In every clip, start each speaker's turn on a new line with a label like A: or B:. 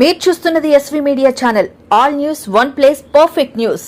A: మీరు చూస్తున్నది SV media channel all news one place perfect news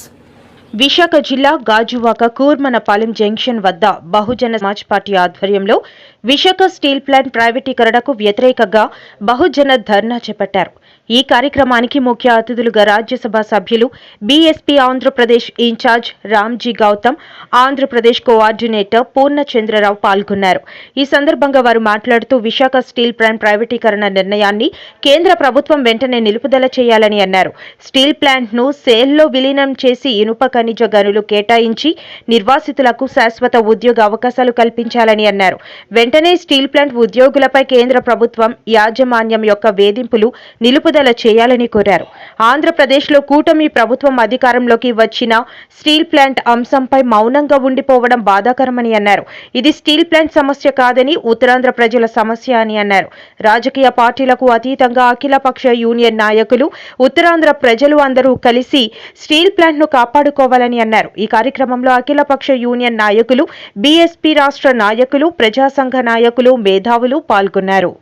B: Visakha జిల్లా Gajuwaka Kurmanapalem junction వద్ద బహుజన సమాజ్ పార్టీ ఆధ్వర్యంలో విశాఖ స్టీల్ ప్లాంట్ ప్రైవేటీకరణకు వ్యతిరేకంగా బహుజన ధర్నా చేపట్టారు. ఈ కార్యక్రమానికి ముఖ్య అతిథులుగా రాజ్యసభ సభ్యులు BSP Andhra Pradesh in charge Ramji Gautam Andhra Pradesh coordinator Purnachandra Rao పాల్గొన్నారు. ఈ సందర్భంగా వారు మాట్లాడుతూ విశాఖ స్టీల్ ప్లాంట్ ప్రైవేటీకరణ నిర్ణయాన్ని కేంద్ర ప్రభుత్వం వెంటనే నిలుపుదల చేయాలని అన్నారు. స్టీల్ ప్లాంట్ను సేల్లో విలీనం చేసి ఇనుప ఖనిజ గనులు కేటాయించి నిర్వాసితులకు శాశ్వత ఉద్యోగ అవకాశాలు కల్పించాలని అన్నారు. వెంటనే స్టీల్ ప్లాంట్ ఉద్యోగులపై కేంద్ర ప్రభుత్వం యాజమాన్యం యొక్క వేధింపులు నిలుపుదల చేయాలని కోరారు. ఆంధ్రప్రదేశ్లో కూటమి ప్రభుత్వం అధికారంలోకి వచ్చిన స్టీల్ ప్లాంట్ అంశంపై మౌనంగా ఉండిపోవడం బాధాకరమని అన్నారు. ఇది స్టీల్ ప్లాంట్ సమస్య కాదని ఉత్తరాంధ్ర ప్రజల సమస్య అని అన్నారు. రాజకీయ పార్టీలకు అతీతంగా అఖిలపక్ష యూనియన్ నాయకులు ఉత్తరాంధ్ర ప్రజలు అందరూ కలిసి స్టీల్ ప్లాంట్ను కాపాడుకోవాలని అన్నారు. ఈ కార్యక్రమంలో అఖిలపక్ష యూనియన్ నాయకులు బీఎస్పీ రాష్ట్ర నాయకులు ప్రజా సంఘ నాయకులు మేధావులు పాల్గొన్నారు.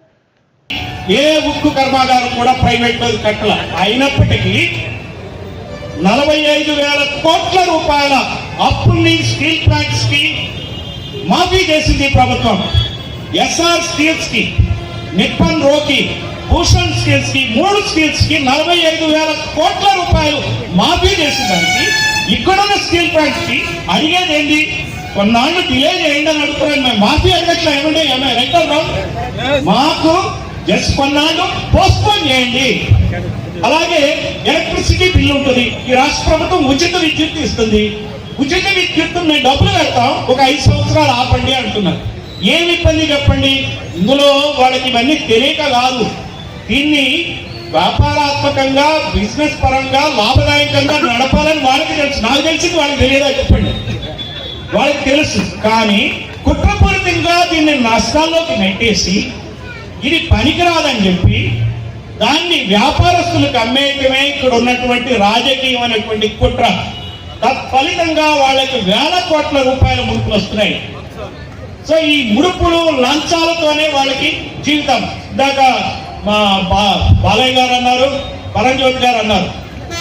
C: ఏ ఉక్కు కర్మాగారం కూడా ప్రైవేట్లో కట్టల. అయినప్పటికీ నలభై ఐదు వేల కోట్ల రూపాయల అప్పుల్ని స్టీల్ ప్లాంట్స్కి మాఫీ చేసింది ప్రభుత్వం. ఎస్ఆర్ స్టీల్స్కి నిప్పన్ రోకి భూషణ్ స్టీల్స్కి మూడు స్టీల్స్కి నలభై ఐదు వేల కోట్ల రూపాయలు మాఫీ చేసిన దానికి ఇక్కడున్న స్టీల్ ప్లాంట్స్కి అడిగేది ఏంటి కొన్నాళ్ళు డిలే చేయండి అని అడుగుతున్నాను. మేము మాఫీ అడగట్లా ఏమంటే ఏమైనా రైట్ మాకు జస్ట్ కొన్నాళ్ళు పోస్ట్పోన్ చేయండి. అలాగే ఎలక్ట్రిసిటీ బిల్ ఉంటుంది. ఈ రాష్ట్ర ప్రభుత్వం ఉచిత విద్యుత్ ఇస్తుంది. ఉచిత విద్యుత్ మేము డబ్బులు కడతాం. ఒక ఐదు సంవత్సరాలు ఆపండి అంటున్నారు. ఏమి ఇబ్బంది చెప్పండి? ఇందులో వాళ్ళకి ఇవన్నీ తెలియక కాదు. దీన్ని వ్యాపారాత్మకంగా బిజినెస్ పరంగా లాభదాయకంగా నడపాలని వాళ్ళకి తెలుసు. నాకు తెలిసింది వాళ్ళకి తెలియదా చెప్పండి? వాళ్ళకి తెలుసు. కానీ కుట్రపూరితంగా దీన్ని నష్టాల్లోకి నెట్టేసి ఇది పనికిరాదని చెప్పి దాన్ని వ్యాపారస్తులకు అమ్మేయటమే ఇక్కడ ఉన్నటువంటి రాజకీయం అనేటువంటి కుట్ర. తత్ఫలితంగా వాళ్ళకి వేల కోట్ల రూపాయల ముడుపులు వస్తున్నాయి. సో ఈ ముడుపులు లంచాలతోనే వాళ్ళకి జీవితం. ఇందాక మా బా- బాలయ్య గారు అన్నారు పరంజ్యోతి గారు అన్నారు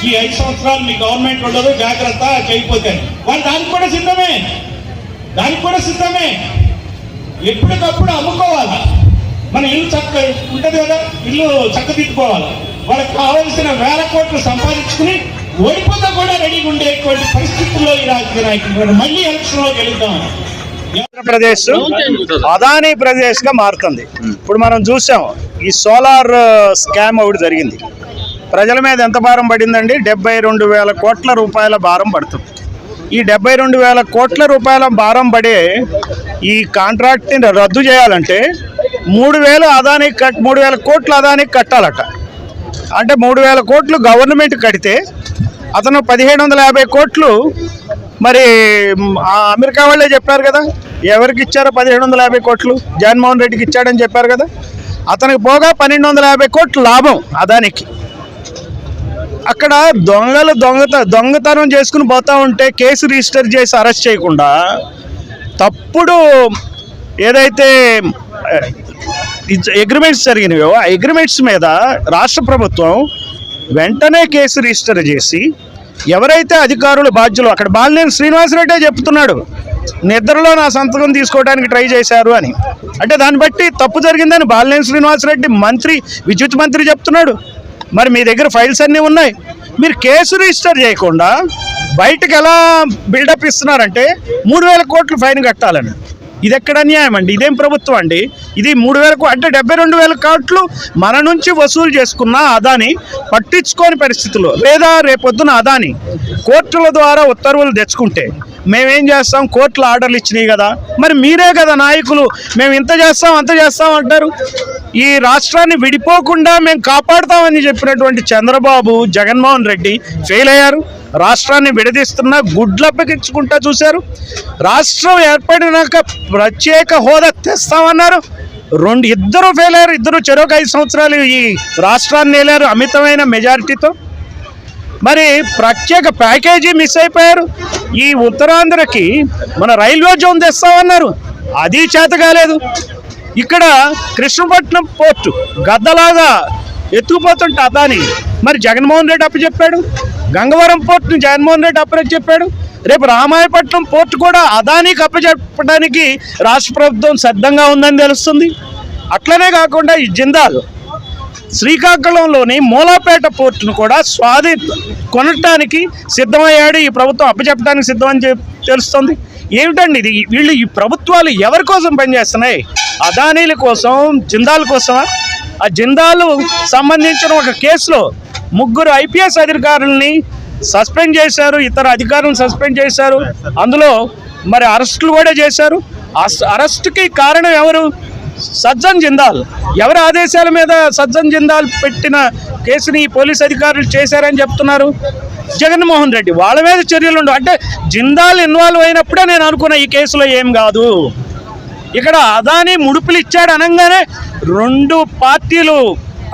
C: ఈ ఐదు సంవత్సరాలు మీ గవర్నమెంట్ ఉండదు జాగ్రత్త చేయకపోతే వాళ్ళు దానికి కూడా సిద్ధమే. దానికి కూడా సిద్ధమే. ఎప్పటికప్పుడు అమ్ముకోవాలి. మన ఇల్లు చక్క ఉంటుంది కదా ఇల్లు చక్కదిద్దుకోవాలి. వాళ్ళకి కావలసిన వేల కోట్లు సంపాదించుకుని ఓడిపోతా కూడా రెడీగా ఉండేటువంటి పరిస్థితుల్లో ఈ రాజకీయ నాయకులు మళ్ళీ ఎలక్షన్లో గెలుద్దాం
D: ఆంధ్రప్రదేశ్ అదానీ ప్రదేశ్గా మారుతుంది. ఇప్పుడు మనం చూసాం ఈ సోలార్ స్కామ్ ఒకటి జరిగింది. ప్రజల మీద ఎంత భారం పడిందండి? డెబ్బై రెండు వేల కోట్ల రూపాయల భారం పడుతుంది. ఈ డెబ్బై రెండు వేల కోట్ల రూపాయల భారం పడే ఈ కాంట్రాక్ట్ని రద్దు చేయాలంటే మూడు వేలు అదానికి కట్ మూడు వేల కోట్లు అదానికి కట్టాలట. అంటే మూడు వేల కోట్లు గవర్నమెంట్ కడితే అతను పదిహేడు వందల యాభై కోట్లు మరి ఆ అమెరికా వాళ్ళే చెప్పారు కదా ఎవరికి ఇచ్చారో పదిహేడు వందల యాభై కోట్లు? జగన్మోహన్ రెడ్డికి ఇచ్చాడని చెప్పారు కదా. అతనికి పోగా పన్నెండు వందల యాభై కోట్లు లాభం అదానికి. అక్కడ దొంగలు దొంగత దొంగతనం చేసుకుని పోతా ఉంటే కేసు రిజిస్టర్ చేసి అరెస్ట్ చేయకుండా తప్పుడు ఏదైతే అగ్రిమెంట్స్ జరిగినాయో ఆ అగ్రిమెంట్స్ మీద రాష్ట్ర ప్రభుత్వం వెంటనే కేసు రిజిస్టర్ చేసి ఎవరైతే అధికారులు బాధ్యులు అక్కడ బాలినేని శ్రీనివాసరెడ్డే చెప్తున్నాడు నిద్రలో నా సంతకం తీసుకోవడానికి ట్రై చేశారు అని. అంటే దాన్ని బట్టి తప్పు జరిగిందని బాలినేని శ్రీనివాసరెడ్డి మంత్రి విద్యుత్ మంత్రి చెప్తున్నాడు. మరి మీ దగ్గర ఫైల్స్ అన్నీ ఉన్నాయి. మీరు కేసు రిజిస్టర్ చేయకుండా బయటకు ఎలా బిల్డప్ ఇస్తున్నారంటే మూడు వేల కోట్లు ఫైన్ కట్టాలని. ఇది ఎక్కడ అన్యాయం అండి? ఇదేం ప్రభుత్వం అండి? ఇది మూడు వేలకు అంటే డెబ్బై రెండు వేల కోట్లు మన నుంచి వసూలు చేసుకున్న అదాని పట్టించుకోని పరిస్థితులు లేదా రేపొద్దున అదాని కోర్టుల ద్వారా ఉత్తర్వులు తెచ్చుకుంటే మేమేం చేస్తాం? కోర్టులు ఆర్డర్లు ఇచ్చినాయి కదా. మరి మీరే కదా నాయకులు. మేము ఇంత చేస్తాం అంత చేస్తాం అంటారు. ఈ రాష్ట్రాన్ని విడిపోకుండా మేము కాపాడుతామని చెప్పినటువంటి చంద్రబాబు జగన్మోహన్ రెడ్డి ఫెయిల్ అయ్యారు. రాష్ట్రాన్ని విడదీస్తున్న గుడ్లప్పగించుకుంటా చూశారు. రాష్ట్రం ఏర్పడినాక ప్రత్యేక హోదా తెస్తామన్నారు. రెండు ఇద్దరు ఫెయిల్ అయ్యారు. ఇద్దరు చెరొక ఐదు సంవత్సరాలు ఈ రాష్ట్రాన్ని వెళ్ళారు అమితమైన మెజారిటీతో. మరి ప్రత్యేక ప్యాకేజీ మిస్ అయిపోయారు. ఈ ఉత్తరాంధ్రకి మన రైల్వే జోన్ తెస్తామన్నారు. అది చేత కాలేదు. ఇక్కడ కృష్ణపట్నం పోర్టు గద్దలాగా ఎత్తుకుపోతుంటే అదాని. మరి జగన్మోహన్ రెడ్డి అప్పచెప్పాడు గంగవరం పోర్టును జగన్మోహన్ రెడ్డి అప్పచెప్పాడు రేపు రామాయపట్నం పోర్టు కూడా అదానికి అప్పచెప్పడానికి రాష్ట్ర ప్రభుత్వం సిద్ధంగా ఉందని తెలుస్తుంది. అట్లనే కాకుండా ఈ జిందాల్ శ్రీకాకుళంలోని మూలాపేట పోర్టును కూడా స్వాధీ కొనటానికి సిద్ధమయ్యాడు. ఈ ప్రభుత్వం అప్పచెప్పడానికి సిద్ధమని తెలుస్తుంది. ఏమిటండి ఇది? వీళ్ళు ఈ ప్రభుత్వాలు ఎవరి కోసం పనిచేస్తున్నాయి? అదానీల కోసం జిందాల్ కోసమా? ఆ జిందాలు సంబంధించిన ఒక కేసులో ముగ్గురు ఐపీఎస్ అధికారుల్ని సస్పెండ్ చేశారు ఇతర అధికారులను సస్పెండ్ చేశారు. అందులో మరి అరెస్టులు కూడా చేశారు. అస్- అరెస్టుకి కారణం ఎవరు? సజ్జన్ జిందాల్. ఎవరి ఆదేశాల మీద సజ్జన్ జిందాల్ పెట్టిన కేసుని పోలీస్ అధికారులు చేశారని చెప్తున్నారు. జగన్మోహన్ రెడ్డి వాళ్ళ మీద చర్యలు ఉండవు. అంటే జిందాల్ ఇన్వాల్వ్ అయినప్పుడే నేను అనుకున్న ఈ కేసులో ఏం కాదు. ఇక్కడ అదాని ముడుపులు ఇచ్చాడు అనగానే రెండు పార్టీలు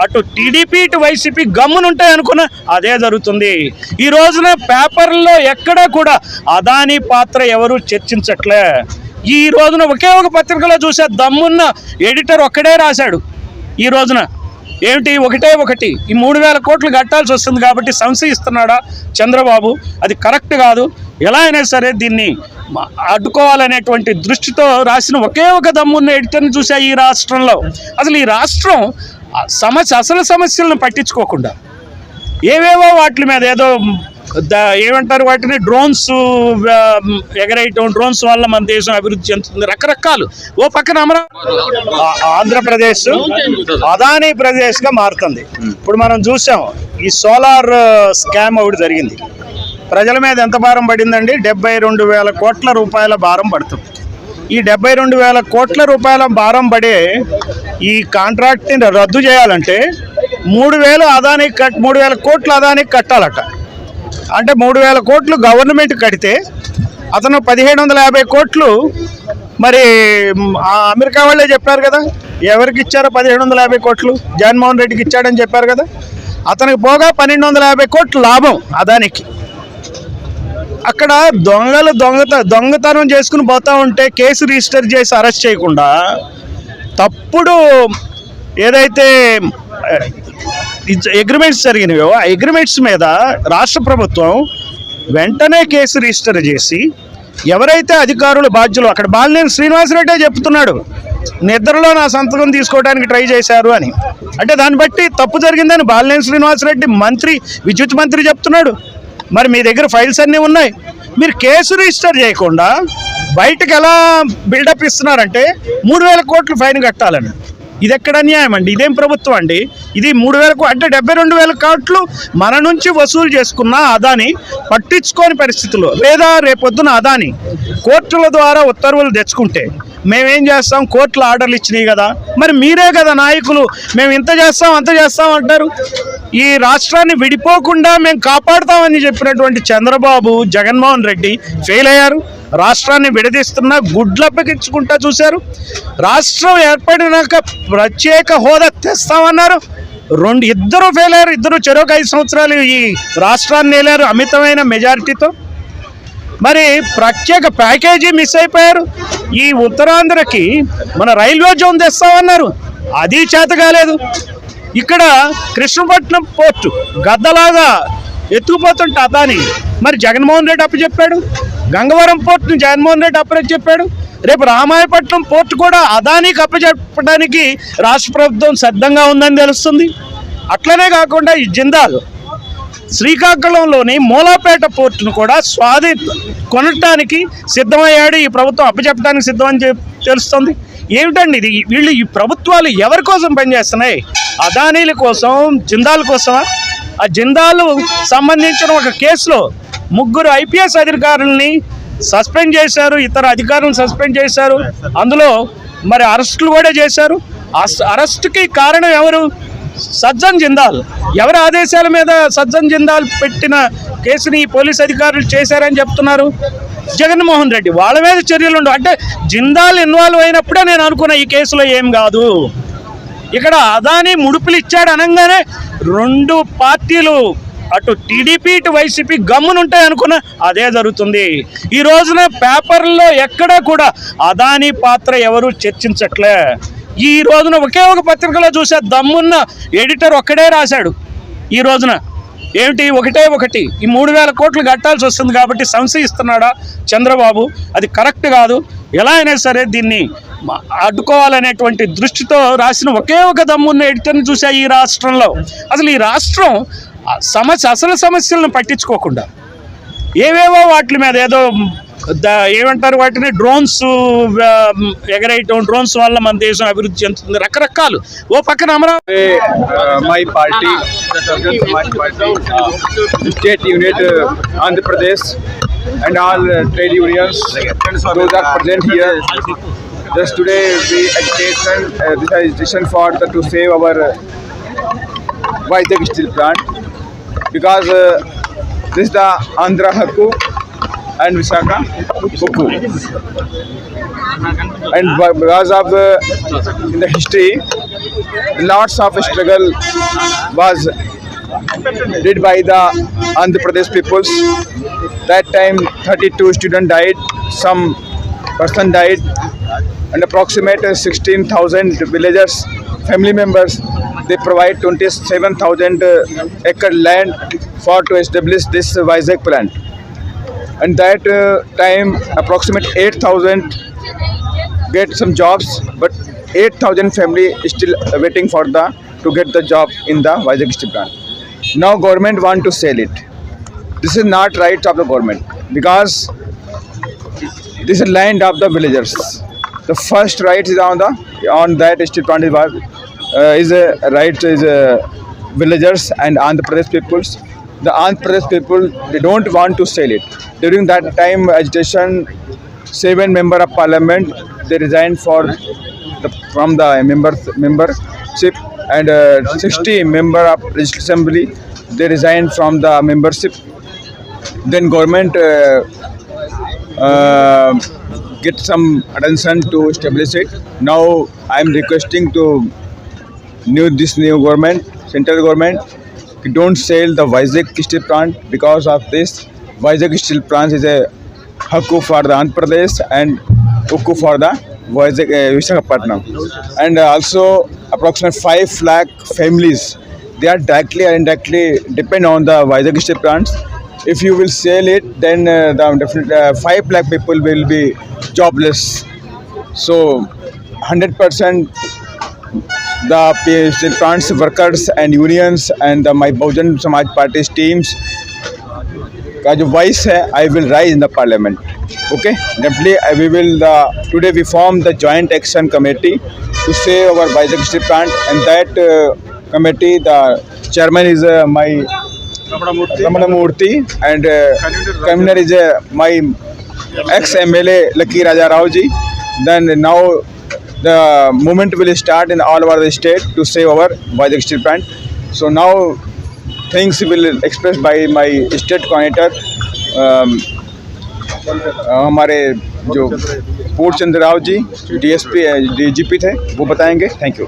D: అటు టీడీపీ ఇటు వైసీపీ గమ్మునుంటాయి అనుకున్న అదే జరుగుతుంది. ఈ రోజున పేపర్లో ఎక్కడా కూడా అదాని పాత్ర ఎవరు చర్చించట్లే. ఈ రోజున ఒకే ఒక పత్రికలో చూసే దమ్మున్న ఎడిటర్ ఒక్కడే రాశాడు ఈ రోజున. ఏమిటి? ఒకటే ఒకటి. ఈ మూడు వేల కోట్లు కట్టాల్సి వస్తుంది కాబట్టి సంశయిస్తున్నాడా చంద్రబాబు? అది కరెక్ట్ కాదు. ఎలా అయినా సరే దీన్ని అడ్డుకోవాలనేటువంటి దృష్టితో రాసిన ఒకే ఒక దమ్మున్న ఎడిటర్ని చూసా ఈ రాష్ట్రంలో. అసలు ఈ రాష్ట్రం సమస్య అసలు సమస్యలను పట్టించుకోకుండా ఏవేవో వాటి మీద ఏదో ఏమంటారు వాటిని? డ్రోన్స్ ఎగరేయటం డ్రోన్స్ వల్ల మన దేశం అభివృద్ధి చెందుతుంది. రకరకాలు. ఓ పక్కన అమరావతి ఆంధ్రప్రదేశ్ అదానీ ప్రదేశ్గా మారుతుంది. ఇప్పుడు మనం చూసాం ఈ సోలార్ స్కామ్ ఒకటి జరిగింది. ప్రజల మీద ఎంత భారం పడిందండి? డెబ్బై రెండు వేల కోట్ల రూపాయల భారం పడుతుంది. ఈ డెబ్బై రెండు వేల కోట్ల రూపాయల భారం పడే ఈ కాంట్రాక్ట్ని రద్దు చేయాలంటే మూడు వేలు అదానికి కట్ మూడు వేల కోట్లు అదానికి కట్టాలట. అంటే మూడు వేల కోట్లు గవర్నమెంట్ కడితే అతను పదిహేడు వందల యాభై కోట్లు మరి ఆ అమెరికా వాళ్ళే చెప్పారు కదా ఎవరికి ఇచ్చారో పదిహేడు వందల యాభై కోట్లు? జగన్మోహన్ రెడ్డికి ఇచ్చాడని చెప్పారు కదా. అతనికి పోగా పన్నెండు వందల యాభై కోట్లు లాభం అదానికి. అక్కడ దొంగలు దొంగత దొంగతనం చేసుకుని పోతా ఉంటే కేసు రిజిస్టర్ చేసి అరెస్ట్ చేయకుండా తప్పుడు ఏదైతే అగ్రిమెంట్స్ జరిగినాయో ఆ అగ్రిమెంట్స్ మీద రాష్ట్ర ప్రభుత్వం వెంటనే కేసు రిజిస్టర్ చేసి ఎవరైతే అధికారులు బాధ్యులు అక్కడ బాలినేని శ్రీనివాసరెడ్డే చెప్తున్నాడు నిద్రలో నా సంతకం తీసుకోవడానికి ట్రై చేశారు అని. అంటే దాన్ని బట్టి తప్పు జరిగిందని బాలినేని శ్రీనివాసరెడ్డి మంత్రి విద్యుత్ మంత్రి చెప్తున్నాడు. మరి మీ దగ్గర ఫైల్స్ అన్నీ ఉన్నాయి. మీరు కేసు రిజిస్టర్ చేయకుండా బయటకు ఎలా బిల్డప్ ఇస్తున్నారంటే మూడు వేల కోట్లు ఫైన్ కట్టాలని. ఇది ఎక్కడ అన్యాయం అండి? ఇదేం ప్రభుత్వం అండి? ఇది మూడు వేలకు అంటే డెబ్బై రెండు వేల కోట్లు మన నుంచి వసూలు చేసుకున్న అదాని పట్టించుకోని పరిస్థితులు లేదా రేపొద్దున అదాని కోర్టుల ద్వారా ఉత్తర్వులు తెచ్చుకుంటే మేమేం చేస్తాం? కోర్టులు ఆర్డర్లు ఇచ్చినాయి కదా. మరి మీరే కదా నాయకులు మేము ఇంత చేస్తాం అంత చేస్తాం అంటారు ఈ రాష్ట్రాన్ని విడిపోకుండా మేము కాపాడుతామని చెప్పినటువంటి చంద్రబాబు జగన్మోహన్ రెడ్డి ఫెయిల్ అయ్యారు. రాష్ట్రాన్ని విడదీస్తున్నా గుడ్లప్పగించుకుంటా చూశారు. రాష్ట్రం ఏర్పడినాక ప్రత్యేక హోదా తెస్తామన్నారు. రెండు ఇద్దరు ఫెయిల్ అయ్యారు ఇద్దరు చెరొక ఐదు సంవత్సరాలు ఈ రాష్ట్రాన్ని వెళ్ళారు అమితమైన మెజారిటీతో మరి ప్రత్యేక ప్యాకేజీ మిస్ అయిపోయారు. ఈ ఉత్తరాంధ్రకి మన రైల్వే జోన్ తెస్తామన్నారు. అది చేత కాలేదు. ఇక్కడ కృష్ణపట్నం పోర్టు గద్దలాగా ఎత్తుకుపోతుంటే అదాని. మరి జగన్మోహన్ రెడ్డి అప్పచెప్పాడు. గంగవరం పోర్టును జగన్మోహన్ రెడ్డి అప్పచెప్పాడు రేపు రామాయపట్నం పోర్టు కూడా అదానికి అప్పచెప్పడానికి రాష్ట్ర ప్రభుత్వం సిద్ధంగా ఉందని తెలుస్తుంది. అట్లనే కాకుండా ఈ జిందాల్ శ్రీకాకుళంలోని మూలాపేట పోర్టును కూడా స్వాధీ కొనటానికి సిద్ధమయ్యాడు. ఈ ప్రభుత్వం అప్పచెప్పడానికి సిద్ధమని తెలుస్తుంది. ఏమిటండి ఇది? వీళ్ళు ఈ ప్రభుత్వాలు ఎవరి కోసం పనిచేస్తున్నాయి? అదానీల కోసం జిందాల కోసమా? ఆ జిందాలు సంబంధించిన ఒక కేసులో ముగ్గురు ఐపీఎస్ అధికారుల్ని సస్పెండ్ చేశారు ఇతర అధికారులను సస్పెండ్ చేశారు. అందులో మరి అరెస్టులు కూడా చేశారు. అస్- అరెస్టుకి కారణం ఎవరు? సజ్జన్ జిందాల్. ఎవరి ఆదేశాల మీద సజ్జన్ జిందాల్ పెట్టిన కేసుని ఈ పోలీస్ అధికారులు చేశారని చెప్తున్నారు? జగన్మోహన్ రెడ్డి. వాళ్ళ మీద చర్యలు ఉండవు అంటే జిందాల్ ఇన్వాల్వ్ అయినప్పుడే నేను అనుకున్న ఈ కేసులో ఏం కాదు. ఇక్కడ అదాని ముడుపులు ఇచ్చాడు అనగానే రెండు పార్టీలు అటు టీడీపీ ఇటు వైసీపీ గమ్మునుంటాయి అనుకున్న అదే జరుగుతుంది. ఈ రోజున పేపర్లో ఎక్కడా కూడా అదాని పాత్ర ఎవరు చర్చించట్లే. ఈ రోజున ఒకే ఒక పత్రికలో చూసే దమ్మున్న ఎడిటర్ ఒక్కడే రాశాడు ఈ రోజున. ఏమిటి? ఒకటే ఒకటి. ఈ మూడు వేల కోట్లు కట్టాల్సి వస్తుంది కాబట్టి సంశయిస్తున్నాడా చంద్రబాబు? అది కరెక్ట్ కాదు. ఎలా అయినా సరే దీన్ని అడ్డుకోవాలనేటువంటి దృష్టితో రాసిన ఒకే ఒక దమ్మున్న ఎడిటర్ని చూసా ఈ రాష్ట్రంలో. అసలు ఈ రాష్ట్రం సమస్య అసలు సమస్యలను పట్టించుకోకుండా ఏవేవో వాటి మీద ఏదో ఏమంటారు వాటిని డ్రోన్స్ ఎగరేయటం డ్రోన్స్ వల్ల మన దేశం అభివృద్ధి చెందుతుంది రకరకాలు. ఓ పక్కన
E: Andhra Pradesh and all trade unions Just today we education uh, this is decision for the to save our uh, Vaidya steel because uh, this is the Andhra Hakku and Visakha Hukku. And because of uh, in the history, lots of struggle was did by the Andhra Pradesh peoples. That time 32 students died, some person died, and approximate 16,000 villagers, family members, they provide 27,000 uh, acre land for to establish this Vizag plant. And that uh, time approximate 8,000 get some jobs, but 8,000 family still waiting for the to get the job in the Vizag steel plant. Now government want to sell it. This is not right of the government because this is land of the villagers. The first right is on the on that steel plant is is a right is a villagers and Andhra Pradesh peoples. The Andhra Pradesh people they don't want to sell it. During that time agitation, seven member of parliament they resigned for the, from the member membership and uh, 60 member of legislative assembly they resigned from the membership then government uh, uh, get some attention to establish it now i am requesting to new this new government central government don't sell the Vizag steel plant because of this Vizag steel plant is a Hakku for the Andhra Pradesh and Ukku for the Vizag, uh, Visakhapatnam. And also approximately 5 lakh families, they are directly or indirectly depend on the Vizag steel plants. If you will sell it, then uh, the definite, uh, 5 lakh people will be jobless. So 100% the P- steel plants workers and unions and the, my Bahujan Samaj Party's teams का जो voice है I will raise in the parliament okay definitely we will today we form the joint action committee to save our Vizag steel plant and that uh, committee the chairman is uh, my Ramana Murthy and uh, convener is uh, my ex MLA Lucky Raja Rao ji then now the movement will start in all over the state to save our Vizag steel plant so now things will expressed by my state coordinator um, हमारे जो Purna Chandra Rao ji DSP DGP थे वो बताएँगे thank you